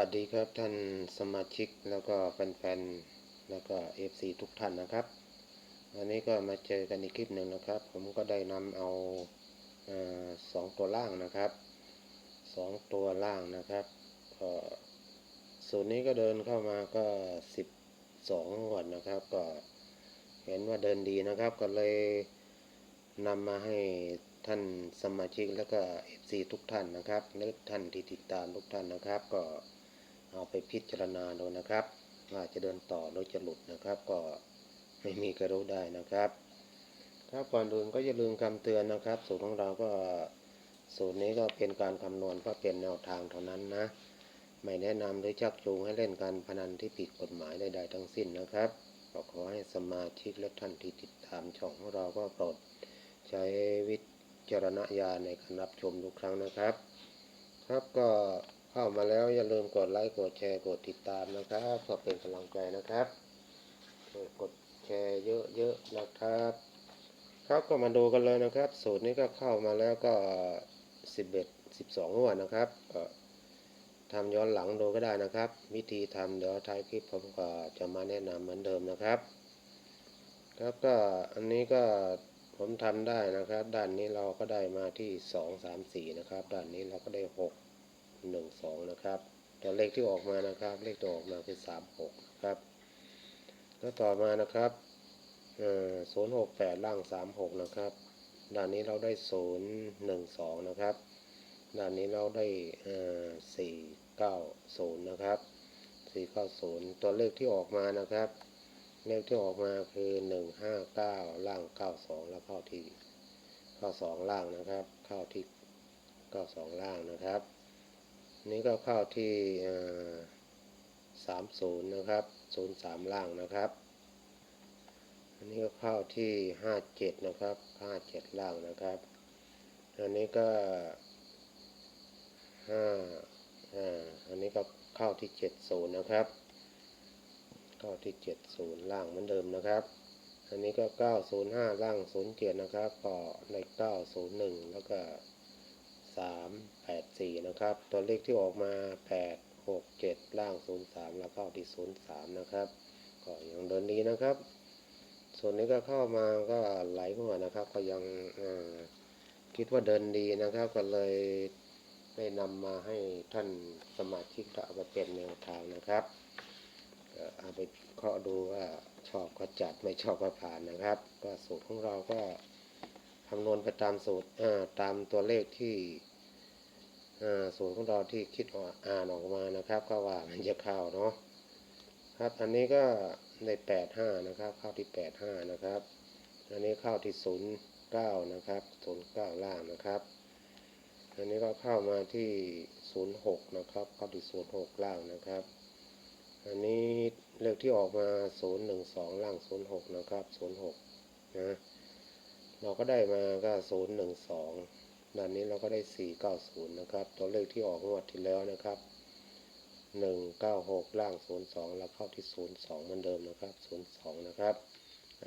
วัสดีครับท่านสมาชิกแล้วก็แฟนๆแล้วก็ FC ทุกท่านนะครับวันนี้ก็มาเจอกันอีกคลิปหนึ่งนะครับ ผมก็ได้นำเอาเอ่อสองตัวล่างนะครับสองตัวล่างนะครับก็ส่วนนี้ก็เดินเข้ามาก็สิบสองวดนนะครับ ก็เห็นว่าเดินดีนะครับ ก็เลยนำมาให้ท่านสมาชิกแล้วก็ FC ทุกท่านนะครับและท่านที่ติดตามทุกท่านนะครับ ก็ เอาไปพิจารณาดูนะครับว่าจะเดินต่อหรือจะหลุดนะครับ ก็ไม่มีกระรู้ได้นะครับครับก่อนอื่นก็อย่าลืมคำเตือนนะครับ สูตรของเราก็สูตรนี้ก็เป็นการคำนวณเพื่อเป็นแนวทางเท่านั้นนะ ไม่แนะนำหรือชักจูงให้เล่นการพนันที่ผิดกฎหมายใดๆทั้งสิ้นนะครับก็ขอให้สมาชิกและท่านที่ติดตามช่องของเราก็โปรดใช้วิจารณญาณในการรับชมทุกครั้งนะครับ ครับก็ เข้ามาแล้วอย่าลืมกดไลค์กดแชร์กดติดตามนะครับเพื่อเป็นกำลังใจนะครับ กดแชร์เยอะๆนะครับ ครับก็มาดูกันเลยนะครับ สูตรนี้ก็เข้ามาแล้วก็11 12งวดนะครับก็ทำย้อนหลังดูก็ได้นะครับ วิธีทำเดี๋ยวท้ายคลิปผมก็จะมาแนะนำเหมือนเดิมนะครับ ครับก็อันนี้ก็ผมทำได้นะครับ ด้านนี้เราก็ได้มาที่2 3 4นะครับ ด้านนี้เราก็ได้6 1 2นะครับแต่เลขที่ออกมานะครับ เลขที่ออกมาคือ3 6นะครับ แล้วต่อมานะครับเอ่อ0 6 8ล่าง3 6นะครับด้านนี้เราได้0 1 2นะครับด้านนี้เราได้เอ่อ4 9 0นนะครับ4 9 0ตัวเลขที่ออกมานะครับ เลขที่ออกมาคือหนึ่งห้าเก้าล่างเก้าสองแล้วเข้าที่เข้าสองล่างนะครับ เข้าที่เก้าสองล่างนะครับ นี่ก็เข้าที่สามศูนย์นะครับศูนย์สามล่างนะครับ อันนี้ก็เข้าที่ห้าเจ็ดนะครับห้าเจ็ดล่างนะครับ อันนี้ก็ห้าอ่าอันนี้ก็เข้าที่เจ็ดศูนย์นะครับเข้าที่70ล่างเหมือนเดิมนะครับ อันนี้ก็905ล่าง07นย์เจ็ดนะครับ ก็ใน901แล้วก็ 384นะครับ ตัวเลขที่ออกมา8 6 7ล่าง03แล้วเข้าที่03นะครับก็ยังเดินดีนะครับ ส่วนนี้ก็เข้ามาก็ไหลหัวนะครับ ก็ยังคิดว่าเดินดีนะครับ ก็เลยได้นำมาให้ท่านสมาชิกเอาไปเป็นแนวทางนะครับเอาไปเคาะดูว่าชอบก็จัดไม่ชอบก็ผ่านนะครับ ก็สูตรของเราก็ คำนวณไปตามสูตรตามตัวเลขที่สูตรของเราที่คิดอ่านออกมานะครับ ก็ว่ามันจะเข้าเนาะครับอันนี้ก็ในแปดห้านะครับ เข้าที่แปดห้านะครับ อันนี้เข้าที่ศูนย์เก้านะครับศูนย์เก้าล่างนะครับ อันนี้ก็เข้ามาที่ศูนย์หกนะครับ เข้าที่ศูนย์หกล่างนะครับ อันนี้เลขที่ออกมา012ล่าง06นย์หกนะครับ06นะ เราก็ได้มาก็012ด้านนี้เราก็ได้490นะครับ ตัวเลขที่ออกงวดที่แล้วนะครับ196ล่าง02แล้วเข้าที่02เหมือนเดิมนะครับ02นะครับ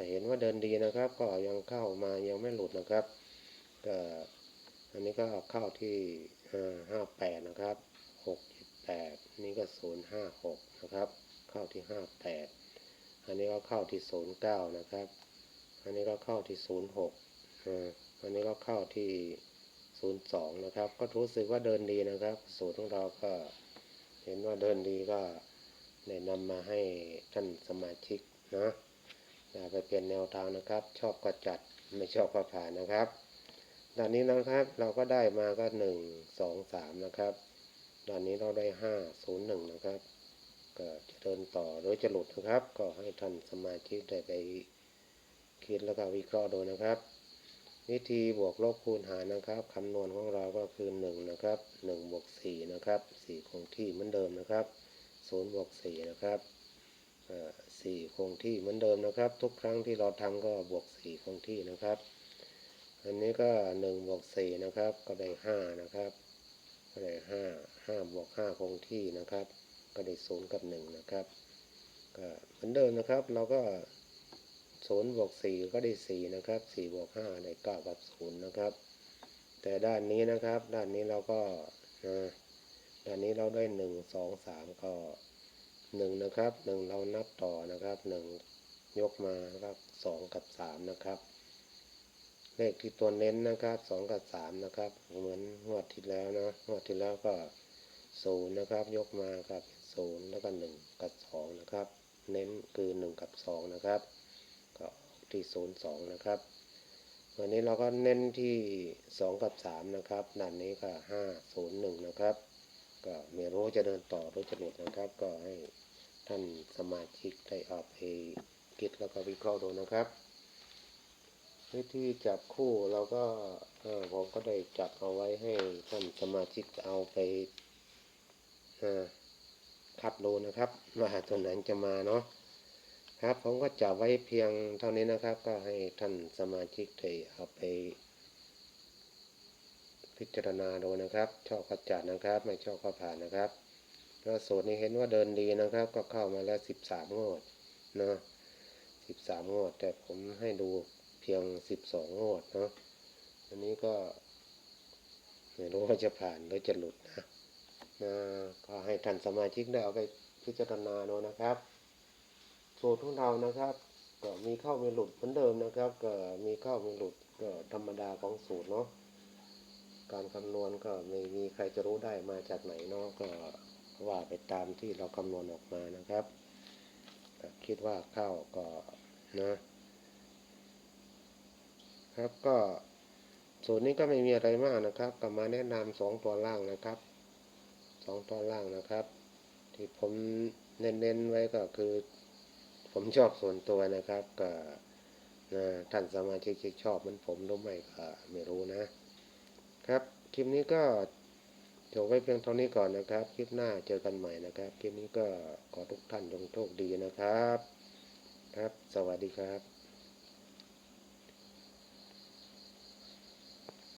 เห็นว่าเดินดีนะครับ ก็ยังเข้ามายังไม่หลุดนะครับก็อันนี้ก็เข้าที่อ่า58นะครับ678นี่ก็056นะครับ เข้าที่58อันนี้ก็เข้าที่09นะครับ อันนี้ก็เข้าที่06อ่าอันนี้ก็เข้าที่02นย์สองนะครับ ก็รู้สึกว่าเดินดีนะครับ สูตรของเราก็เห็นว่าเดินดีก็ได้นำมาให้ท่านสมาชิกนะเอาไปเป็นแนวทางนะครับ ชอบก็จัดไม่ชอบก็ผ่านนะครับด้านนี้นะครับเราก็ได้มาก็1 2 3นะครับด้านนี้เราได้501นะครับ ก็จะเดินต่อหรือจะหลุดนะครับ ก็ให้ท่านสมาชิกได้ไป คิดแล้วก็วิเคราะห์ดูนะครับ วิธีบวกลบคูณหารนะครับคำนวณของเราก็คือ1นะครับ1บวก4นะครับ4คงที่เหมือนเดิมนะครับ0บวก4นะครับอ่า4คงที่เหมือนเดิมนะครับ ทุกครั้งที่เราทำก็บวก 4 คงที่นะครับ อันนี้ก็1บวก4นะครับก็ได้5นะครับก็ได้ห้าห้าบวกห้าคงที่นะครับ ก็ได้ศูนย์กับหนึ่งนะครับก็เหมือนเดิมนะครับ เราก็ ศูนย์บวกสี่ก็ได้สี่นะครับสี่บวกห้าได้เก้ากับศูนย์นะครับ แต่ด้านนี้นะครับ ด้านนี้เราก็อ่านนี้เราได้หนึ่งสองสามก็หนึ่งนะครับหนึ่งเรานับต่อนะครับหนึ่งยกมาแล้วสองกับสามนะครับเลขที่ตัวเน้นนะครับสองกับสามนะครับ เหมือนงวดที่แล้วนะงวดที่แล้วก็ศูนย์นะครับ ยกมากับศูนย์แล้วก็หนึ่งกับสองนะครับ เน้นคือหนึ่งกับสองนะครับ ที่ศูนสองนะครับ วันนี้เราก็เน้นที่สองกับสามนะครับด้านนี้ก็ห้าศูนหนึ่งนะครับ ก็ไม่รู้จะเดินต่อหรือจะหลุดนะครับ ก็ให้ท่านสมาชิกได้เอาไปคิดแล้วก็วิเคราะห์ดูนะครับ วิธีจับคู่เราก็ผมก็ได้จับเอาไว้ให้ท่านสมาชิกเอาไปคัดดูนะครับว่าตัวไหนจะมาเนาะ ครับผมก็จับไว้เพียงเท่านี้นะครับ ก็ให้ท่านสมาชิกได้เอาไป พิจารณาดูนะครับ ชอบก็จัดนะครับ ไม่ชอบก็ผ่านนะครับแล้วสูตรนี้เห็นว่าเดินดีนะครับ ก็เข้ามาแล้วสิบสามงวดเนาะสิบสามงวด แต่ผมให้ดูเพียงสิบสองงวดเนาะอันนี้ก็ไม่รู้ว่าจะผ่านหรือจะหลุดนะนะก็ให้ท่านสมาชิกได้เอาไปพิจารณาดูนะครับ สูตรของเรานะครับ ก็มีเข้ามีหลุดเหมือนเดิมนะครับ ก็มีเข้ามีหลุดก็ธรรมดาของสูตรเนาะการคำนวณก็ไม่มีใครจะรู้ได้มาจากไหนเนาะก็ว่าไปตามที่เราคำนวณออกมานะครับ คิดว่าเข้าก็นะครับก็สูตรนี้ก็ไม่มีอะไรมากนะครับก็มาแนะนำสองตัวล่างนะครับสองตัวล่างนะครับ ที่ผมเน้นๆไว้ก็คือ ผมชอบส่วนตัวนะครับก็นะท่านสมาชิกชอบมันผมรู้ไหมก็ไม่รู้นะ ครับคลิปนี้ก็จบไว้เพียงเท่านี้ก่อนนะครับ คลิปหน้าเจอกันใหม่นะครับ คลิปนี้ก็ขอทุกท่านจงโชคดีนะครับ ครับ สวัสดีครับ